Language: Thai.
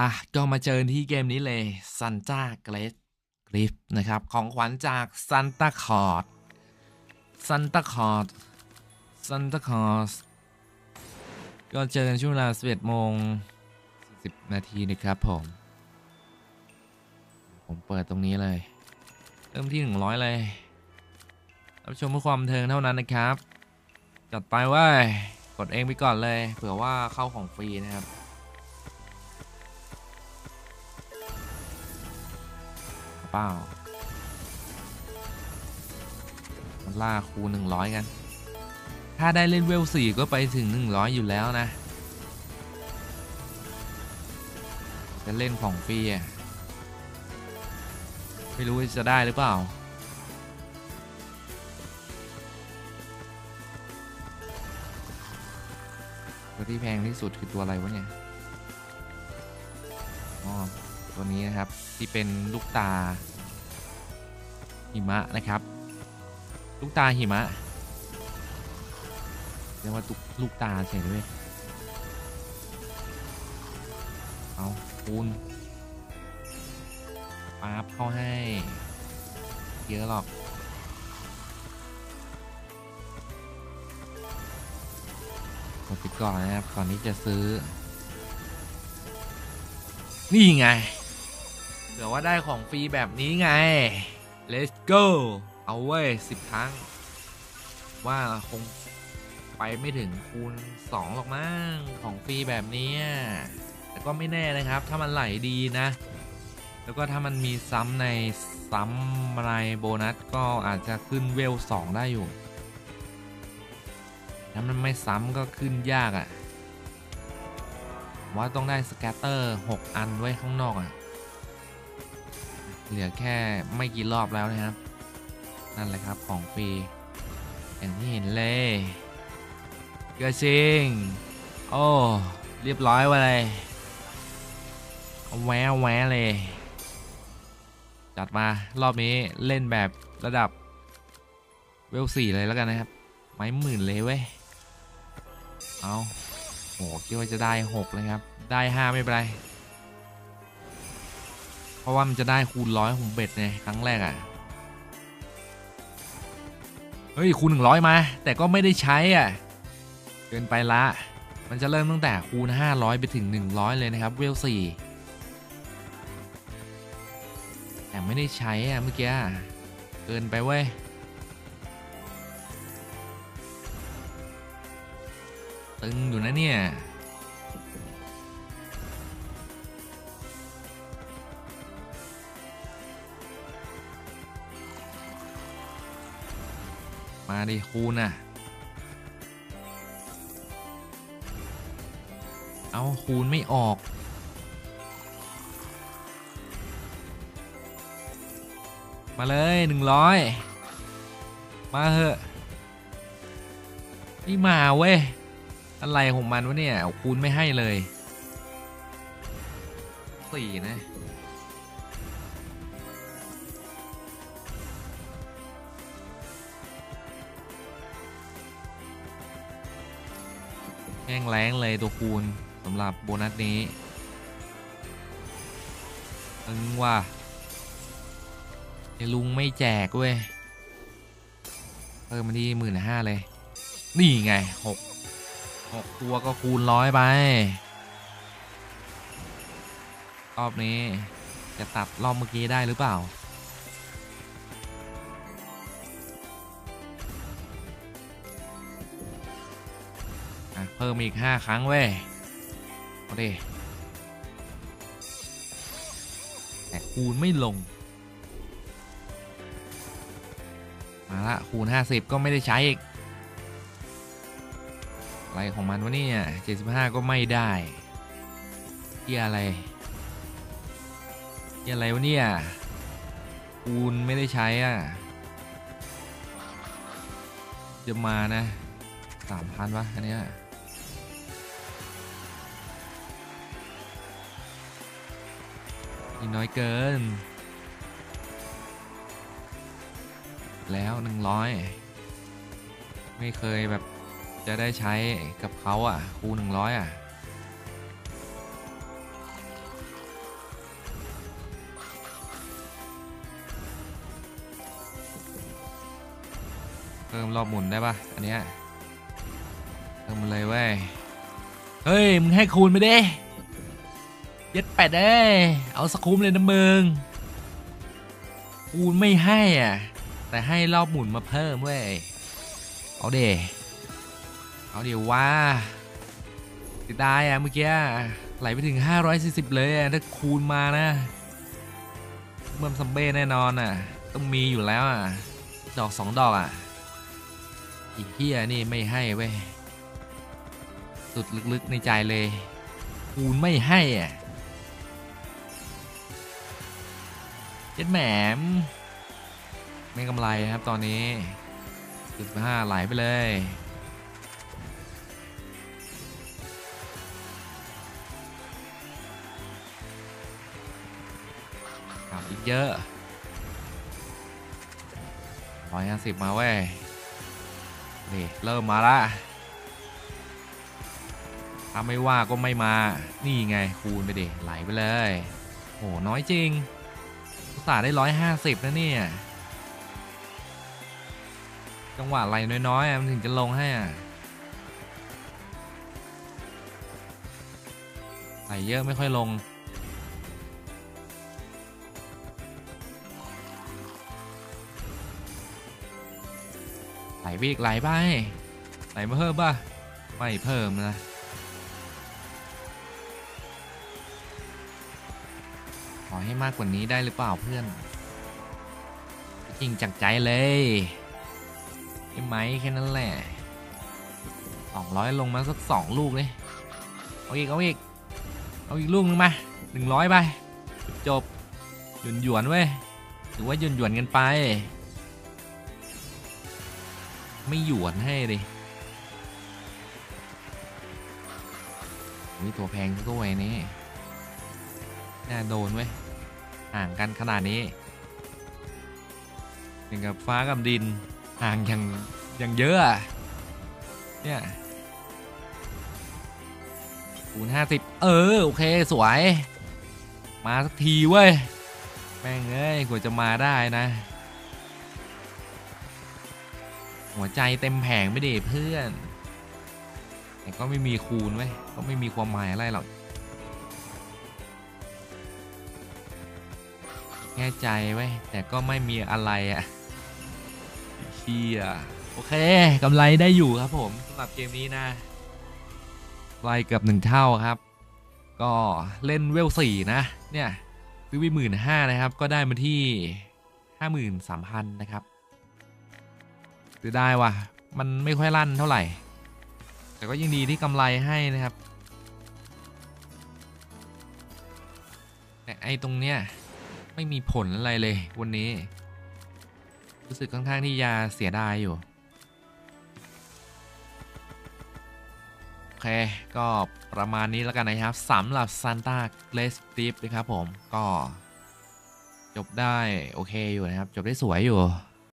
อะก็มาเจอที่เกมนี้เลยซันต้าเกรดกริฟนะครับ ของขวัญจากซันตาคอร์ดซันตาคอร์ดซันตาคอร์ดก็เจอกันช่วงเวลา11โมง40นาทีนะครับผม ผมเปิดตรงนี้เลย เริ่มที่ 100 เลยรับชมเพื่อความบันเทิงเท่านั้นนะครับ จัดไปเว่ากดเองไปก่อนเลย เผื่อว่าเข้าของฟรีนะครับ เปล่ามันล่าคูหนึ่งร้อยกัน ถ้าได้เล่นเวลสี่ก็ไปถึงหนึ่งร้อยอยู่แล้วนะ จะเล่นของฟรีอะไม่รู้จะได้หรือเปล่าตัวที่แพงที่สุดคือตัวอะไรวะเนี่ยอ๋อ ตัวนี้นะครับ ที่เป็นลูกตาหิมะนะครับ ลูกตาหิมะเรียกว่าตุกลูกตาเฉยเลยเอาคูณปั๊บเข้าให้ เยอะหรอกกดไปก่อนนะครับก่อนที่จะซื้อ นี่ไง ผื่อว่าได้ของฟรีแบบนี้ไง let's go เอาเว้ยสิบครั้ง ว่าคงไปไม่ถึงคูณ 2 หรอกมั้งของฟรีแบบนี้แต่ก็ไม่แน่นะครับ ถ้ามันไหลดีนะ แล้วก็ถ้ามันมีซ้ำในซ้ำอะไรโบนัสก็อาจจะขึ้นเวล 2 ได้อยู่ ถ้ามันไม่ซ้ำก็ขึ้นยากอะ่ะ ว่าต้องได้สแกตเตอร์ 6 อันไว้ข้างนอกอะ่ะ เหลือแค่ไม่กี่รอบแล้วนะครับ นั่นแหละครับของฟรีอย่างที่เห็นเลยเกลือชิงโอ้เรียบร้อยไปเลยเอาแวะแวะเลย จัดมารอบนี้เล่นแบบระดับเวลสี่เลยแล้วกันนะครับ ไม้หมื่นเลยเว้ย เอาโหคิดว่าจะได้หกเลยครับ ได้ห้าไม่เป็นไร เพราะว่ามันจะได้คูณร้อยของเบ็ดไงครั้งแรกอะ่ะ เฮ้ย คูณหนึ่งร้อยมา แต่ก็ไม่ได้ใช้อะ เกินไปละ มันจะเริ่มตั้งแต่คูณ500ไปถึง100เลยนะครับ เวลสี่แต่ไม่ได้ใช้อะเมื่อกี้ เกินไปเว้ยตึงอยู่นะเนี่ย ดิคูณอะเอาคูณไม่ออก มาเลยหนึ่งร้อยมาเหอะนี่มาเว้ย อะไรของมันวะเนี่ยคูณไม่ให้เลยสี่นะ ห้งแล้งเลยตัวคูณสำหรับโบนัสนี้ตึงว่าลุงไม่แจกเว้ยเพิ่มมาที่หมื่นห้าเลย นี่ไงหกหกตัวก็คูณร้อยไปรอบนี้จะตัดรอบเมื่อกี้ได้หรือเปล่า พิ่มอีก 5 ครั้ง เว้ยเอาดิแต่คูณไม่ลง มาละคูณ 50 ก็ไม่ได้ใช้ อีก อะไรของมันวะเนี่ย75 ก็ไม่ได้ที่อะไรที่อะไรวะเนี่ยคูณไม่ได้ใช้ อะ จะมานะสามพันวะอันเนี้ย อีงน้อยเกิน แล้วหนึ่งร้อยไม่เคยแบบจะได้ใช้กับเขาอะ คูหนึ่งร้อยอะเพิ่มรอบหมุนได้ปะอันเนี้ยเพิ่มเลยเว้ย เฮ้ย มึงให้คูณไปด้ เย็ดแปดเอ้ยเอาสกคุ้มเลยนะมึงคูไม่ให้อะ แต่ให้รอบหมุนมาเพิ่มเว้ย เอาเดเอาเดี๋ยวว่าเสียดายอะเมื่อกี้ไหลไปถึง 540 เลยอะถ้าคูณมานะเมื่อมซัมเบ้แน่นอนอะ ต้องมีอยู่แล้วอะ ดอกสองดอกอะอีเฮียนี่ไม่ให้เว้ย สุดลึกๆในใจเลย คูณไม่ให้อะ จ็ดแหมมไม่กำไรครับตอนนี้จุดห้าไหลไปเลยครับอีกเยอะร้อยห้าสิบมาเว้ยนี่เริ่มมาละถ้าไม่ว่าก็ไม่มา นี่ไงคูณไปดิไหลไปเลย โหน้อยจริง ส่าห์ได้ร้อยห้าสิบนะเนี่ย จังหวะไหลน้อยๆมันถึงจะลงให้อะไหลเยอะไม่ค่อยลงไหลไปอีกไหลไปไหลมาเพิ่มป่ะ ไม่เพิ่มนะ ขอให้มากกว่านี้ได้หรือเปล่าเพื่อน จริงจากใจเลยใช่ไหมแค่นั้นแหละสองร้อยลงมาสักสองลูกเลยเอาอีก เอาอีก เอาอีกลูกนึงมาหนึ่งร้อยไป จบหยวนหยวนเว้ยถือว่าหยวนหยวนกันไป ไม่หยวนให้ดิมีตัวแพงกตัวไอ้นี่ น่าโดนเว้ยห่างกันขนาดนี้อย่างกับฟ้ากับดินห่างอย่างอย่างเยอะเนี่ยคูณห้าสิบเออ โอเค สวย มาสักทีเว้ย แม่งเอ้ยกว่าจะมาได้นะ หัวใจเต็มแผงไม่ดีเพื่อน แต่ก็ไม่มีคูณไว้ยก็ไม่มีความหมายอะไรหรอก ค่ใจไว้แต่ก็ไม่มีอะไรอะ่ะเชียโอเคกำไรได้อยู่ครับผมสำหรับเกมนี้นะไล่เกือบหนึ่งเท่าครับ ก็เล่นเวลสี่นะเนี่ยซื้อไปหมื่นห้านะครับ ก็ได้มาที่ห้าหมื่นสามพันนะครับซื้อได้ว่ะ มันไม่ค่อยลั่นเท่าไหร่ แต่ก็ยังดีที่กำไรให้นะครับ แต่ไอ้ตรงเนี้ย ไม่มีผลอะไรเลย วันนี้ รู้สึกค่อนข้างที่ยาเสียดายอยู่ โอเค ก็ประมาณนี้แล้วกันนะครับสำหรับซันต้าเกรสติฟนะครับผมก็ จบได้ โอเคอยู่นะครับ จบได้สวยอยู่